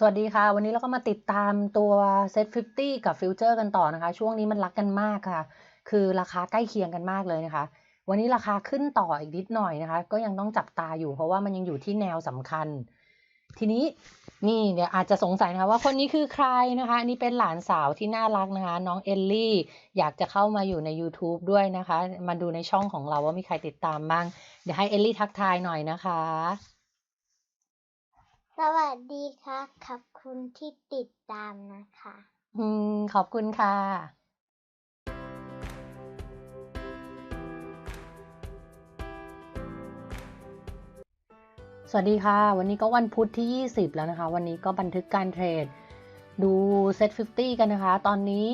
สวัสดีค่ะ วันนี้เราก็มาติดตามตัว Set 50 กับฟิวเจอร์กันต่อนะคะ ช่วงนี้มันรักกันมากค่ะ คือราคาใกล้เคียงกันมากเลยนะคะ วันนี้ราคาขึ้นต่ออีกนิดหน่อยนะคะ ก็ยังต้องจับตาอยู่เพราะว่ามันยังอยู่ที่แนวสำคัญ ทีนี้นี่เดี๋ยวอาจจะสงสัยนะคะว่าคนนี้คือใครนะคะอันนี้เป็นหลานสาวที่น่ารักนะคะ น้องเอลลี่ อยากจะเข้ามาอยู่ใน YouTube ด้วยนะคะ มาดูในช่องของเราว่ามีใครติดตามบ้าง เดี๋ยวให้เอลลี่ทักทายหน่อยนะคะ สวัสดีค่ะขอบคุณที่ติดตามนะคะ อืม ขอบคุณค่ะสวัสดีค่ะ วันนี้ก็วันพุธที่ 20 แล้วนะคะ วันนี้ก็บันทึกการเทรด ดูเซ็ต50 กันนะคะ ตอนนี้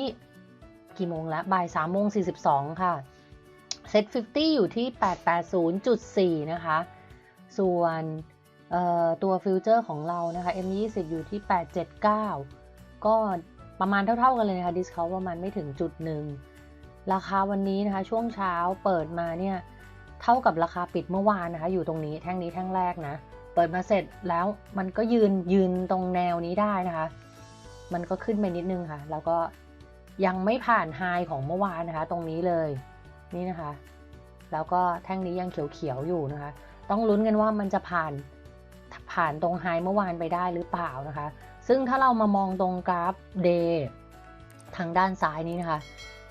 กี่โมงแล้วบ่าย3โมง42 ค่ะเซ็ต50 อยู่ที่ 880.4 นะคะ ส่วน ตัวฟิวเจอร์ของเรานะคะ M20 อยู่ที่ 879 ก็ประมาณเท่าๆกันเลยนะคะดิสเขาประมาณไม่ถึงจุดหนึ่งราคาวันนี้นะคะช่วงเช้าเปิดมาเนี่ยเท่ากับราคาปิดเมื่อวานนะคะ อยู่ตรงนี้แท่งนี้แท่งแรกนะ เปิดมาเสร็จแล้วมันก็ยืนยืนตรงแนวนี้ได้นะคะ มันก็ขึ้นไปนิดนึงค่ะ แล้วก็ยังไม่ผ่านไฮของเมื่อวานนะคะ ตรงนี้เลยนี่นะคะ แล้วก็แท่งนี้ยังเขียวๆอยู่นะคะ ต้องลุ้นกันว่ามันจะผ่าน ผ่านตรงไฮเมื่อวานไปได้หรือเปล่านะคะ ซึ่งถ้าเรามามองตรงกราฟ day ทางด้านซ้ายนี้นะคะ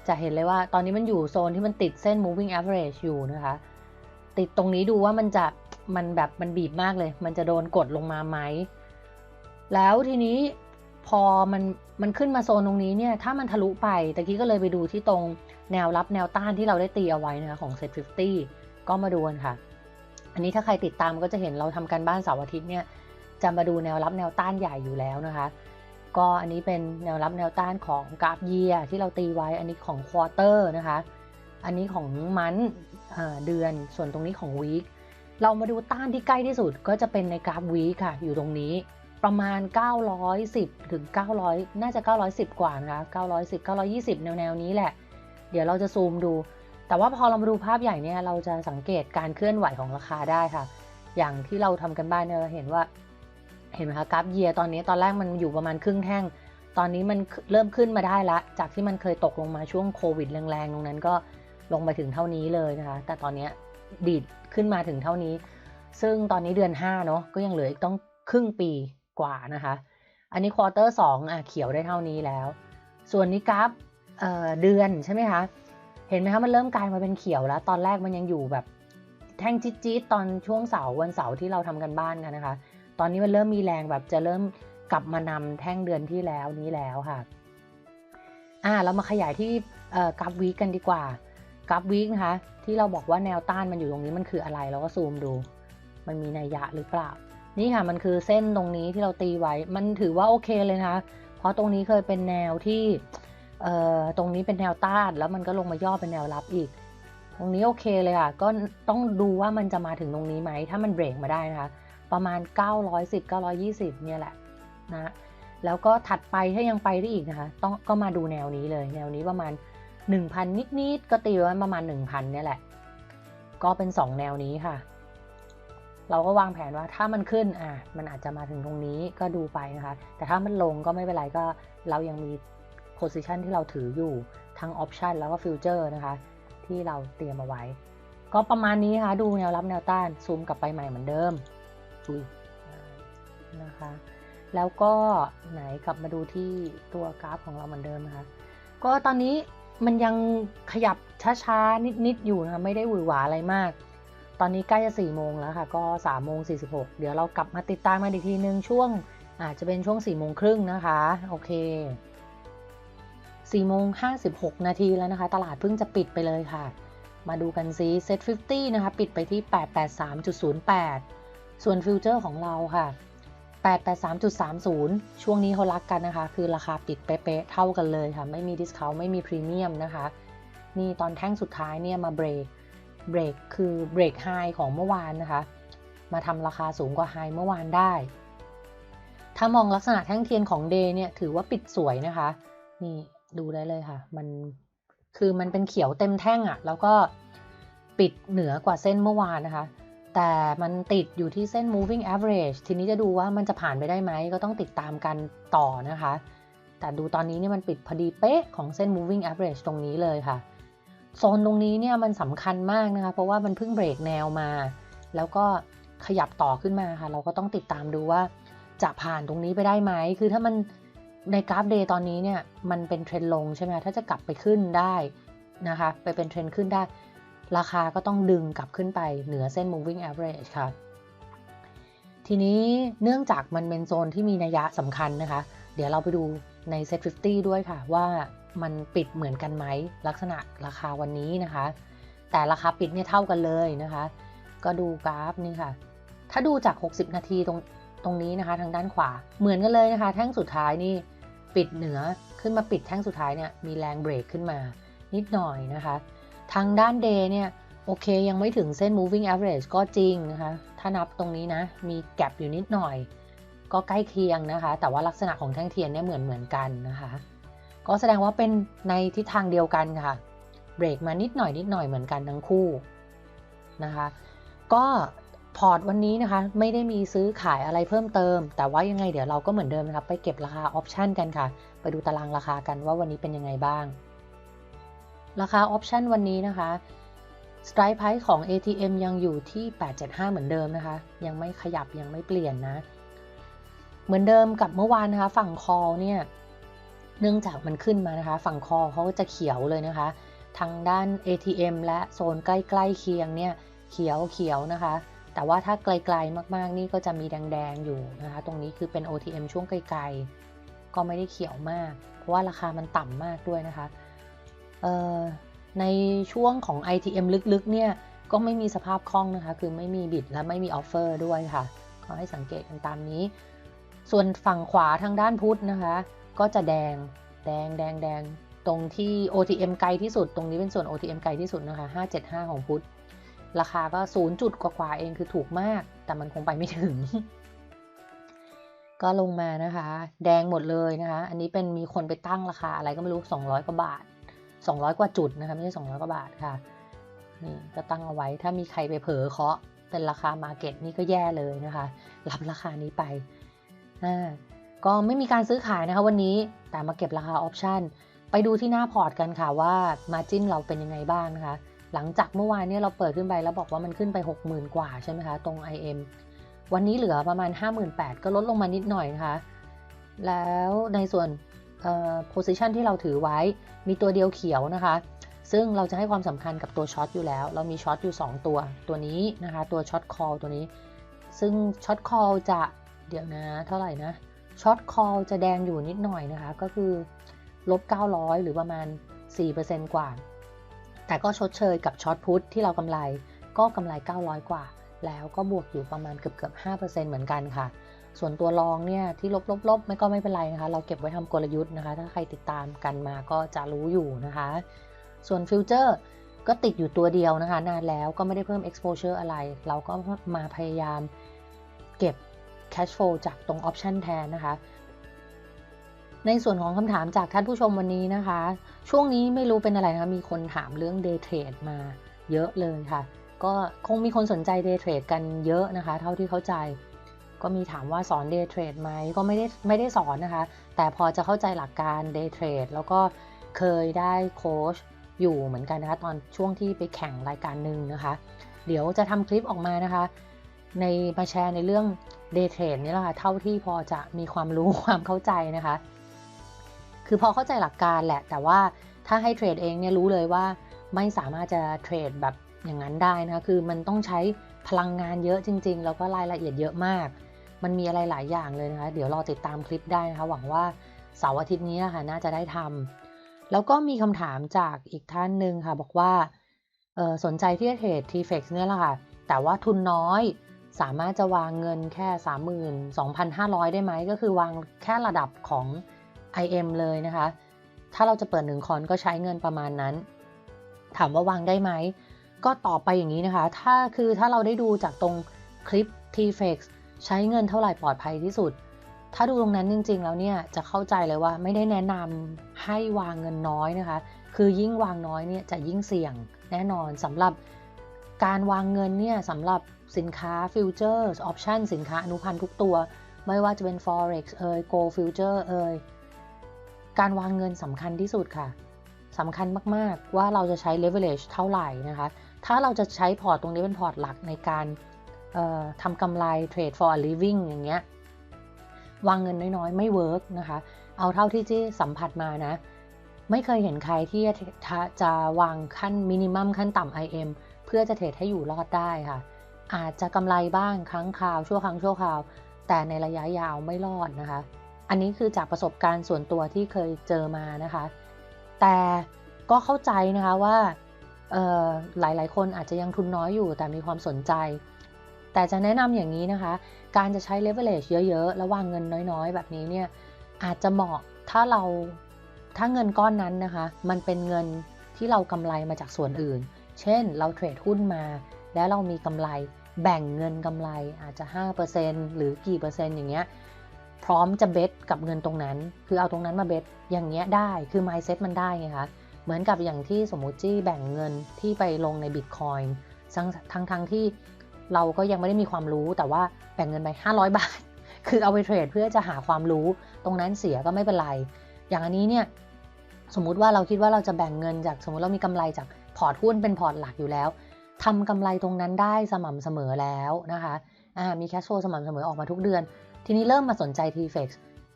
จะเห็นเลยว่าตอนนี้มันอยู่โซนที่มันติดเส้น moving average อยู่นะคะ ติดตรงนี้ดูว่ามันจะมันแบบมันบีบมากเลย มันจะโดนกดลงมาไหม แล้วทีนี้พอมันมันขึ้นมาโซนตรงนี้เนี่ย ถ้ามันทะลุไปตะกี้ก็เลยไปดูที่ตรงแนวรับแนวต้านที่เราได้ตีเอาไว้นะคะของ Set 50ก็มาดูกันค่ะ อันนี้ถ้าใครติดตามก็จะเห็นเราทำการบ้านเสาร์อาทิตย์เนี่ยจะมาดูแนวรับแนวต้านใหญ่อยู่แล้วนะคะ ก็อันนี้เป็นแนวรับแนวต้านของกราฟเยียที่เราตีไว้อันนี้ของควอเตอร์นะคะ อันนี้ของมันเดือนส่วนตรงนี้ของวีคเรามาดูต้านที่ใกล้ที่สุดก็จะเป็นในกราฟวีคค่ะ อยู่ตรงนี้ประมาณ 910 ถึง 900 น่าจะ 910 กว่านะคะ 910 920 แนวแนวนี้แหละ เดี๋ยวเราจะซูมดู แต่ว่าพอเรามาดูภาพใหญ่เนี่ยเราจะสังเกตการเคลื่อนไหวของราคาได้ค่ะ อย่างที่เราทำกันบ้านเนี่ยเราเห็นว่า เห็นไหมคะกราฟเยียตอนนี้ตอนแรกมันอยู่ประมาณครึ่งแท่ง ตอนนี้มันเริ่มขึ้นมาได้ละ จากที่มันเคยตกลงมาช่วงโควิดแรงๆตรงนั้นก็ลงมาถึงเท่านี้เลยนะคะ แต่ตอนนี้ดีดขึ้นมาถึงเท่านี้ ซึ่งตอนนี้เดือน5เนาะก็ยังเหลืออีกต้องครึ่งปีกว่านะคะ อันนี้ควอเตอร์สองอะเขียวได้เท่านี้แล้ว ส่วนนี้กราฟเเดือนใช่ไหมคะ ห็นไหมคะมันเริ่มกลายมาเป็นเขียวแล้ว ตอนแรกมันยังอยู่แบบแท่งจี๊ดๆตอนช่วงเสาร์วันเสาร์ที่เราทำกันบ้านกันนะคะ ตอนนี้มันเริ่มมีแรงแบบจะเริ่มกลับมานำแท่งเดือนที่แล้วนี้แล้วค่ะอ่าเรามาขยายที่กราฟวีกันดีกว่ากราฟวีนะคะ ที่เราบอกว่าแนวต้านมันอยู่ตรงนี้มันคืออะไรเราก็ซูมดู มันมีนัยยะหรือเปล่า นี่ค่ะมันคือเส้นตรงนี้ที่เราตีไว้ มันถือว่าโอเคเลยนะคะ เพราะตรงนี้เคยเป็นแนวที่ ตรงนี้เป็นแนวต้านแล้วมันก็ลงมาย่อเป็นแนวรับอีก ตรงนี้โอเคเลยค่ะ ก็ต้องดูว่ามันจะมาถึงตรงนี้ไหม ถ้ามันเบรกมาได้นะคะ ประมาณ 910 920 เนี่ยแหละนะแล้วก็ถัดไปถ้ายังไปได้อีกนะคะ ต้องก็มาดูแนวนี้เลย แนวนี้ประมาณ 1,000 นิดๆ ก็ตีไว้ประมาณ 1,000 เนี่ยแหละ ก็เป็น 2 แนวนี้ค่ะ เราก็วางแผนว่าถ้ามันขึ้นอะมันอาจจะมาถึงตรงนี้ก็ดูไปนะคะ แต่ถ้ามันลงก็ไม่เป็นไรก็เรายังมี position ที่เราถืออยู่ทั้ง option แล้วก็ future นะคะ ที่เราเตรียมเอาไว้ ก็ประมาณนี้ค่ะ ดูแนวรับแนวต้านซูมกลับไปใหม่เหมือนเดิมอุยนะคะ แล้วก็ไหนกลับมาดูที่ตัวกราฟของเราเหมือนเดิมนะคะ ก็ตอนนี้มันยังขยับช้าๆนิดๆอยู่นะคะ ไม่ได้หวือหวาอะไรมาก ตอนนี้ใกล้จะ4โมงแล้วค่ะ ก็3โมง46 เดี๋ยวเรากลับมาติดตามมาอีกทีนึงช่วงอาจจะเป็นช่วง4โมงครึ่งนะคะ โอเค 4โมง56 นาทีแล้วนะคะ ตลาดเพิ่งจะปิดไปเลยค่ะ มาดูกันซิเซ็ต50 นะคะ ปิดไปที่ 883.08 ส่วนฟิวเจอร์ของเราค่ะ 883.30 ช่วงนี้เขารักกันนะคะ คือราคาปิดเป๊ะๆเท่ากันเลยค่ะ ไม่มีดิสคาวไม่มีพรีเมียมนะคะ นี่ตอนแท่งสุดท้ายเนี่ยมาเบรก เบรกคือเบรกไฮของเมื่อวานนะคะ มาทำราคาสูงกว่าไฮเมื่อวานได้ ถ้ามองลักษณะแท่งเทียนของเดย์เนี่ยถือว่าปิดสวยนะคะ นี่ ดูได้เลยค่ะ มันคือมันเป็นเขียวเต็มแท่งอะ่ะ แล้วก็ปิดเหนือกว่าเส้นเมื่อวานนะคะ แต่มันติดอยู่ที่เส้น moving average ทีนี้จะดูว่ามันจะผ่านไปได้ไหม ก็ต้องติดตามกันต่อนะคะ แต่ดูตอนนี้เนี่ยมันปิดพอดีเป๊ะของเส้น moving average ตรงนี้เลยค่ะ โซนตรงนี้เนี่ยมันสำคัญมากนะคะ เพราะว่ามันเพิ่งเบรกแนวมา แล้วก็ขยับต่อขึ้นมาค่ะ เราก็ต้องติดตามดูว่าจะผ่านตรงนี้ไปได้ไหม คือถ้ามัน ในกราฟเดย์ตอนนี้เนี่ยมันเป็นเทรนลงใช่ไหมถ้าจะกลับไปขึ้นได้นะคะไปเป็นเทรนขึ้นได้ ราคาก็ต้องดึงกลับขึ้นไปเหนือเส้น moving average ค่ะ ทีนี้เนื่องจากมันเป็นโซนที่มีนัยยะสำคัญนะคะ เดี๋ยวเราไปดูใน set 50 ด้วยค่ะ ว่ามันปิดเหมือนกันไหมลักษณะราคาวันนี้นะคะ แต่ราคาปิดเนี่ยเท่ากันเลยนะคะ ก็ดูกราฟนี่ค่ะ ถ้าดูจาก 60 นาทีตรงตรงนี้นะคะ ทางด้านขวาเหมือนกันเลยนะคะ แท่งสุดท้ายนี่ ปิดเหนือขึ้นมาปิดแท่งสุดท้ายเนี่ยมีแรงเบรกขึ้นมานิดหน่อยนะคะ ทางด้าน day เนี่ยโอเคยังไม่ถึงเส้น moving average ก็จริงนะคะ ถ้านับตรงนี้นะ มีแกลบอยู่นิดหน่อย ก็ใกล้เคียงนะคะ แต่ว่าลักษณะของแท่งเทียนเนี่ยเหมือนเหมือนกันนะคะ ก็แสดงว่าเป็นในทิศทางเดียวกันค่ะ เบรกมานิดหน่อยนิดหน่อยเหมือนกันทั้งคู่นะคะ ก็ พอร์ตวันนี้นะคะ ไม่ได้มีซื้อขายอะไรเพิ่มเติม แต่ว่ายังไงเดี๋ยวเราก็เหมือนเดิมนะคะไปเก็บราคาออปชันกันค่ะ ไปดูตารางราคากันว่าวันนี้เป็นยังไงบ้าง ราคาออปชันวันนี้นะคะ Strike Price ของ ATM ยังอยู่ที่ 875 เหมือนเดิมนะคะ ยังไม่ขยับยังไม่เปลี่ยนนะ เหมือนเดิมกับเมื่อวานนะคะ ฝั่งคอเนี่ย เนื่องจากมันขึ้นมานะคะ ฝั่งคอเขาจะเขียวเลยนะคะ ทางด้าน ATM และโซนใกล้ๆเคียงเนี่ย เขียวเขียวนะคะ แต่ว่าถ้าไกลๆมากๆ นี่ก็จะมีแดงๆอยู่นะคะ ตรงนี้คือเป็น OTM ช่วงไกลๆ ก็ไม่ได้เขียวมาก เพราะว่าราคามันต่ำมากด้วยนะคะในช่วงของ ITM ลึกๆ เนี่ย ก็ไม่มีสภาพคล่องนะคะ คือไม่มีบิดและไม่มีออฟเฟอร์ด้วยค่ะ ก็ให้สังเกตกันตามนี้ ส่วนฝั่งขวาทางด้านพุทธนะคะ ก็จะแดง แดง แดง แดง ตรงที่ OTM ไกลที่สุด ตรงนี้เป็นส่วน OTM ไกลที่สุดนะคะ 575 ของพุทธ ราคาก็0จุดกว่าๆเองคือถูกมาก แต่มันคงไปไม่ถึง ก็ลงมานะคะ แดงหมดเลยนะคะ อันนี้เป็นมีคนไปตั้งราคาอะไรก็ไม่รู้ 200 กว่าบาท 200 กว่าจุดนะคะ ไม่ใช่ 200 กว่าบาทค่ะ นี่ก็ตั้งเอาไว้ ถ้ามีใครไปเผลอเคาะเป็นราคามาเก็ตนี่ก็แย่เลยนะคะ รับราคานี้ไป อ่า ก็ไม่มีการซื้อขายนะคะวันนี้ แต่มาเก็บราคาออปชันไปดูที่หน้าพอร์ตกันค่ะว่ามาจิ้นเราเป็นยังไงบ้างนะคะ หลังจากเมื่อวานเนี่ยเราเปิดขึ้นไปแล้วบอกว่ามันขึ้นไป 60,000 กว่าใช่ไหมคะ ตรง IM วันนี้เหลือประมาณ 58,000 ก็ลดลงมานิดหน่อยนะคะ แล้วในส่วนเอ่อ position ที่เราถือไว้มีตัวเดียวเขียวนะคะ ซึ่งเราจะให้ความสำคัญกับตัวช็อตอยู่แล้ว เรามีช็อตอยู่ 2 ตัว ตัวนี้นะคะ ตัวช็อตคอลตัวนี้ ซึ่งช็อตคอลจะเดี๋ยวนะเท่าไหร่นะ ช็อตคอลจะแดงอยู่นิดหน่อยนะคะ ก็คือลบ 900 หรือประมาณ 4%กว่า แต่ก็ชดเชยกับช็อตพุทที่เรากำไร ก็กำไร 900 กว่า แล้วก็บวกอยู่ประมาณเกือบเกือบ5%เหมือนกันค่ะ ส่วนตัวรองเนี่ยที่ลบลบลบไม่ก็ไม่เป็นไรนะคะ เราเก็บไว้ทำกลยุทธ์นะคะ ถ้าใครติดตามกันมาก็จะรู้อยู่นะคะ ส่วนฟิวเจอร์ก็ติดอยู่ตัวเดียวนะคะ นานแล้วก็ไม่ได้เพิ่ม exposure อะไร เราก็มาพยายามเก็บ cash flow จากตรง option แทนนะคะ ในส่วนของคำถามจากท่านผู้ชมวันนี้นะคะ ช่วงนี้ไม่รู้เป็นอะไรนะคะมีคนถามเรื่อง day trade มาเยอะเลยค่ะ ก็คงมีคนสนใจ day trade กันเยอะนะคะ เท่าที่เข้าใจ ก็มีถามว่าสอน day trade ไหมก็ไม่ได้ไม่ได้สอนนะคะ แต่พอจะเข้าใจหลักการ day trade แล้วก็เคยได้โค้ชอยู่เหมือนกันนะคะ ตอนช่วงที่ไปแข่งรายการหนึ่งนะคะ เดี๋ยวจะทำคลิปออกมานะคะ ในมาแชร์ในเรื่อง day trade นี่แหละค่ะเท่าที่พอจะมีความรู้ความเข้าใจนะคะ คือพอเข้าใจหลักการแหละ แต่ว่าถ้าให้เทรดเองเนี่ยรู้เลยว่าไม่สามารถจะเทรดแบบอย่างนั้นได้นะ คือมันต้องใช้พลังงานเยอะจริง ๆ แล้วก็รายละเอียดเยอะมาก มันมีอะไรหลายอย่างเลยนะคะ เดี๋ยวรอติดตามคลิปได้นะคะ หวังว่าเสาร์อาทิตย์นี้นะคะน่าจะได้ทำแล้วก็มีคำถามจากอีกท่านหนึ่งค่ะ บอกว่าสนใจที่จะเทรด TFX เนี่ยแหละค่ะ แต่ว่าทุนน้อยสามารถจะวางเงินแค่ 32,500 ได้ไหม ก็คือวางแค่ระดับของ IM เลยนะคะ ถ้าเราจะเปิดหนึ่งคอนก็ใช้เงินประมาณนั้น ถามว่าวางได้ไหม ก็ตอบไปอย่างนี้นะคะ ถ้าคือถ้าเราได้ดูจากตรงคลิป TFX ใช้เงินเท่าไหร่ปลอดภัยที่สุด ถ้าดูตรงนั้นจริง ๆ แล้วเนี่ยจะเข้าใจเลยว่าไม่ได้แนะนำให้วางเงินน้อยนะคะ คือยิ่งวางน้อยเนี่ยจะยิ่งเสี่ยงแน่นอนสำหรับการวางเงินเนี่ยสำหรับสินค้าฟิวเจอร์ออปชันสินค้าอนุพันธ์ทุกตัว ไม่ว่าจะเป็น forex เอ่ย gold future เอ่ย การวางเงินสำคัญที่สุดค่ะสำคัญมาก ๆ ว่าเราจะใช้ leverage เท่าไหร่นะคะ ถ้าเราจะใช้พอร์ตตรงนี้เป็นพอร์ตหลักในการทำกำไร trade for a living อย่างเงี้ยวางเงินน้อย ๆ ไม่เวิร์กนะคะ เอาเท่าที่จี้สัมผัสมานะ ไม่เคยเห็นใครที่จะจะวางขั้นมินิมัมขั้นต่ำ IM เพื่อจะเทรดให้อยู่รอดได้ค่ะ อาจจะกำไรบ้างครั้งคราวชั่วครั้งชั่วคราว แต่ในระยะยาวไม่รอดนะคะ อันนี้คือจากประสบการณ์ส่วนตัวที่เคยเจอมานะคะ แต่ก็เข้าใจนะคะว่าหลายๆคนอาจจะยังทุนน้อยอยู่แต่มีความสนใจ แต่จะแนะนำอย่างนี้นะคะ การจะใช้ leverage เยอะๆแล้ววางเงินน้อยๆ แบบนี้เนี่ยอาจจะเหมาะถ้าเราถ้าเงินก้อนนั้นนะคะ มันเป็นเงินที่เรากำไรมาจากส่วนอื่น เช่นเราเทรดหุ้นมา แล้วเรามีกำไรแบ่งเงินกำไรอาจจะ 5%หรือกี่เปอร์เซ็นต์อย่างเงี้ย พร้อมจะเบสกับเงินตรงนั้น คือเอาตรงนั้นมาเบสอย่างเงี้ยได้คือ mindset มันได้ไงคะเหมือนกับอย่างที่สมมุติจี้แบ่งเงินที่ไปลงในบิตคอยน์ทั้งทั้งทงที่เราก็ยังไม่ได้มีความรู้แต่ว่าแบ่งเงินไป 500 บาท คือเอาไปเทรดเพื่อจะหาความรู้ตรงนั้นเสียก็ไม่เป็นไร อย่างอันนี้เนี่ยสมมุติว่าเราคิดว่าเราจะแบ่งเงินจากสมมุติเรามีกำไรจากพอร์ตหุ้นเป็นพอร์ตหลักอยู่แล้วทำกำไรตรงนั้นได้สม่ำเสมอแล้วนะคะมีแคชโฟสม่ำเสมอออกมาทุกเดือน ทีนี้เริ่มมาสนใจ TFX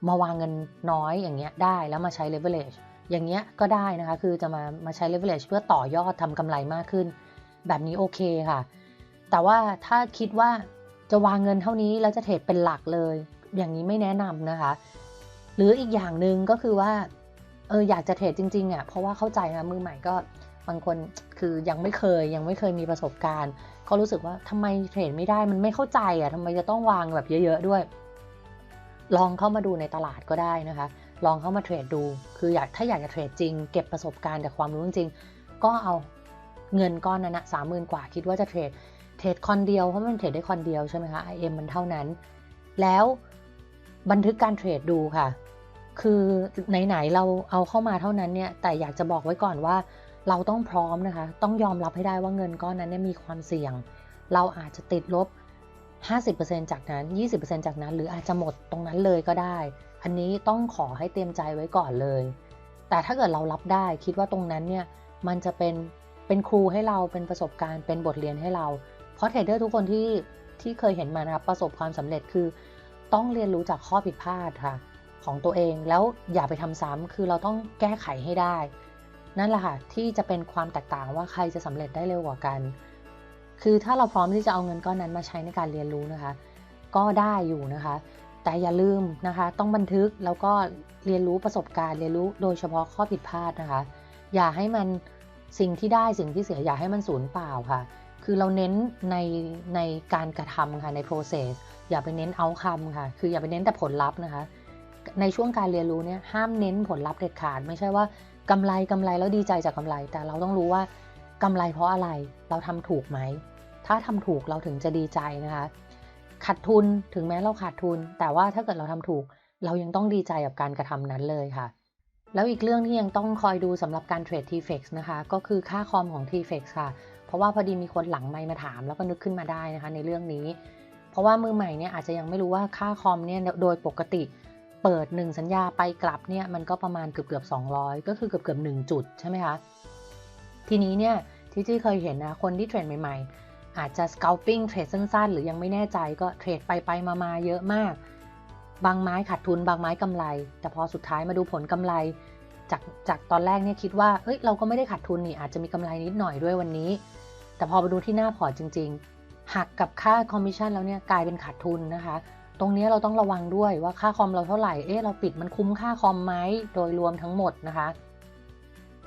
มาวางเงินน้อยอย่างเงี้ยได้แล้วมาใช้ leverage อย่างเงี้ยก็ได้นะคะ คือจะมามาใช้ leverage เพื่อต่อยอดทำกำไรมากขึ้น แบบนี้โอเคค่ะ แต่ว่าถ้าคิดว่าจะวางเงินเท่านี้แล้วจะเทรดเป็นหลักเลย อย่างนี้ไม่แนะนำนะคะ หรืออีกอย่างหนึ่งก็คือว่าเอออยากจะเทรดจริงๆอะเพราะว่าเข้าใจนะมือใหม่ก็บางคนคือยังไม่เคยยังไม่เคยมีประสบการณ์ ก็รู้สึกว่าทำไมเทรดไม่ได้มันไม่เข้าใจอะทำไมจะต้องวางแบบเยอะ ๆ ด้วย ลองเข้ามาดูในตลาดก็ได้นะคะ ลองเข้ามาเทรดดู คืออยากถ้าอยากจะเทรดจริง เก็บประสบการณ์จากความรู้จริง ก็เอาเงินก้อนนั้นนะสามหมื่นกว่าคิดว่าจะเทรด เทรดคอนเดียวเพราะมันเทรดได้คอนเดียวใช่ไหมคะ IM มันเท่านั้น แล้วบันทึกการเทรดดูค่ะ คือไหนๆเราเอาเข้ามาเท่านั้นเนี่ย แต่อยากจะบอกไว้ก่อนว่าเราต้องพร้อมนะคะ ต้องยอมรับให้ได้ว่าเงินก้อนนั้นเนี่ยมีความเสี่ยง เราอาจจะติดลบ 50%จากนั้น 20%จากนั้น หรืออาจจะหมดตรงนั้นเลยก็ได้ อันนี้ต้องขอให้เตรียมใจไว้ก่อนเลย แต่ถ้าเกิดเรารับได้คิดว่าตรงนั้นเนี่ยมันจะเป็นเป็นครูให้เราเป็นประสบการณ์เป็นบทเรียนให้เรา เพราะเทรดเดอร์ทุกคนที่ที่เคยเห็นมานะครับประสบความสำเร็จคือ ต้องเรียนรู้จากข้อผิดพลาดค่ะของตัวเองแล้วอย่าไปทำซ้ำคือเราต้องแก้ไขให้ได้ นั่นแหละค่ะที่จะเป็นความแตกต่างว่าใครจะสำเร็จได้เร็วกว่ากัน คือถ้าเราพร้อมที่จะเอาเงินก้อนนั้นมาใช้ในการเรียนรู้นะคะ ก็ได้อยู่นะคะ แต่อย่าลืมนะคะ ต้องบันทึกแล้วก็เรียนรู้ประสบการณ์เรียนรู้โดยเฉพาะข้อผิดพลาดนะคะ อย่าให้มันสิ่งที่ได้สิ่งที่เสียอย่าให้มันสูญเปล่าค่ะ คือเราเน้นในในการกระทำค่ะใน process อย่าไปเน้นเอาคำค่ะ คืออย่าไปเน้นแต่ผลลัพธ์นะคะ ในช่วงการเรียนรู้เนี่ยห้ามเน้นผลลัพธ์เด็ดขาด ไม่ใช่ว่ากำไรกำไรแล้วดีใจจากกำไร แต่เราต้องรู้ว่า กำไรเพราะอะไรเราทำถูกไหม ถ้าทำถูกเราถึงจะดีใจนะคะขาดทุนถึงแม้เราขาดทุน แต่ว่าถ้าเกิดเราทำถูก เรายังต้องดีใจกับการกระทำนั้นเลยค่ะ แล้วอีกเรื่องที่ยังต้องคอยดูสำหรับการเทรด TFX นะคะ ก็คือค่าคอมของ TFX ค่ะ เพราะว่าพอดีมีคนหลังไม่มาถาม แล้วก็นึกขึ้นมาได้นะคะ ในเรื่องนี้ เพราะว่ามือใหม่เนี่ยอาจจะยังไม่รู้ว่าค่าคอมเนี่ยโดยปกติเปิด 1 สัญญาไปกลับเนี่ยมันก็ประมาณเกือบเกือบ200 ก็คือเกือบเกือบ1จุดใช่ไหมคะ ทีนี้เนี่ยที่ที่เคยเห็นนะคนที่เทรดใหม่ๆ อาจจะ scalping เทรดสั้นๆ หรือยังไม่แน่ใจก็เทรดไปไปมาๆ เยอะมาก บางไม้ขาดทุนบางไม้กำไร แต่พอสุดท้ายมาดูผลกำไร จากจากตอนแรกเนี่ยคิดว่าเอ้ยเราก็ไม่ได้ขาดทุนนี่อาจจะมีกำไรนิดหน่อยด้วยวันนี้ แต่พอไปดูที่หน้าพอร์ตจริง ๆ หักกับค่าคอมมิชชั่นแล้วเนี่ยกลายเป็นขาดทุนนะคะตรงนี้เราต้องระวังด้วยว่าค่าคอมเราเท่าไหร่ เอ๊ะ เราปิดมันคุ้มค่าคอมไหม โดยรวมทั้งหมดนะคะ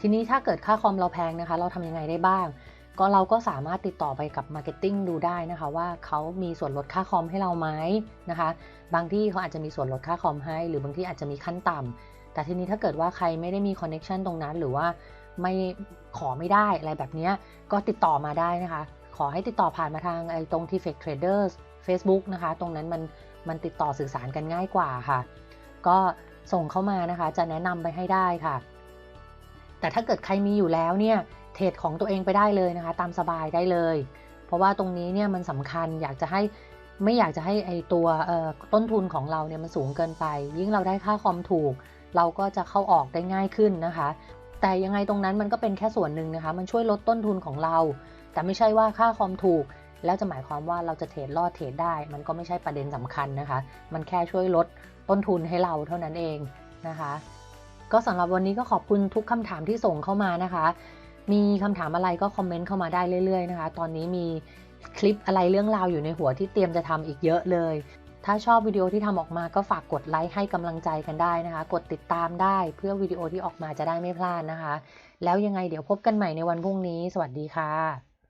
ทีนี้ถ้าเกิดค่าคอมเราแพงนะคะ เราทำยังไงได้บ้าง ก็เราก็สามารถติดต่อไปกับ Marketing ดูได้นะคะ ว่าเขามีส่วนลดค่าคอมให้เราไหมนะคะ บางที่เขาอาจจะมีส่วนลดค่าคอมให้ หรือบางที่อาจจะมีขั้นต่ำแต่ทีนี้ถ้าเกิดว่าใครไม่ได้มีคอนเน็ชันตรงนั้น หรือว่าไม่ขอไม่ได้อะไรแบบนี้ก็ติดต่อมาได้นะคะ ขอให้ติดต่อผ่านมาทางไอ้ตรง t f e c Traders Facebook นะคะ ตรงนั้นมันมันติดต่อสื่อสารกันง่ายกว่าค่ะ ก็ส่งเข้ามานะคะ จะแนะนำไปให้ได้ค่ะ แต่ถ้าเกิดใครมีอยู่แล้วเนี่ยเทรดของตัวเองไปได้เลยนะคะ ตามสบายได้เลย เพราะว่าตรงนี้เนี่ยมันสำคัญอยากจะให้ไม่อยากจะให้ไอตัวต้นทุนของเราเนี่ยมันสูงเกินไป ยิ่งเราได้ค่าคอมถูก เราก็จะเข้าออกได้ง่ายขึ้นนะคะ แต่ยังไงตรงนั้นมันก็เป็นแค่ส่วนหนึ่งนะคะ มันช่วยลดต้นทุนของเรา แต่ไม่ใช่ว่าค่าคอมถูก แล้วจะหมายความว่าเราจะเทรดรอดเทรดได้ มันก็ไม่ใช่ประเด็นสำคัญนะคะ มันแค่ช่วยลดต้นทุนให้เราเท่านั้นเองนะคะ ก็สำหรับวันนี้ก็ขอบคุณทุกคำถามที่ส่งเข้ามานะคะ มีคำถามอะไรก็คอมเมนต์เข้ามาได้เรื่อย ๆนะคะ ตอนนี้มีคลิปอะไรเรื่องราวอยู่ในหัวที่เตรียมจะทำอีกเยอะเลย ถ้าชอบวิดีโอที่ทำออกมาก็ฝากกดไลค์ให้กำลังใจกันได้นะคะ กดติดตามได้เพื่อวิดีโอที่ออกมาจะได้ไม่พลาดนะคะ แล้วยังไงเดี๋ยวพบกันใหม่ในวันพรุ่งนี้ สวัสดีค่ะ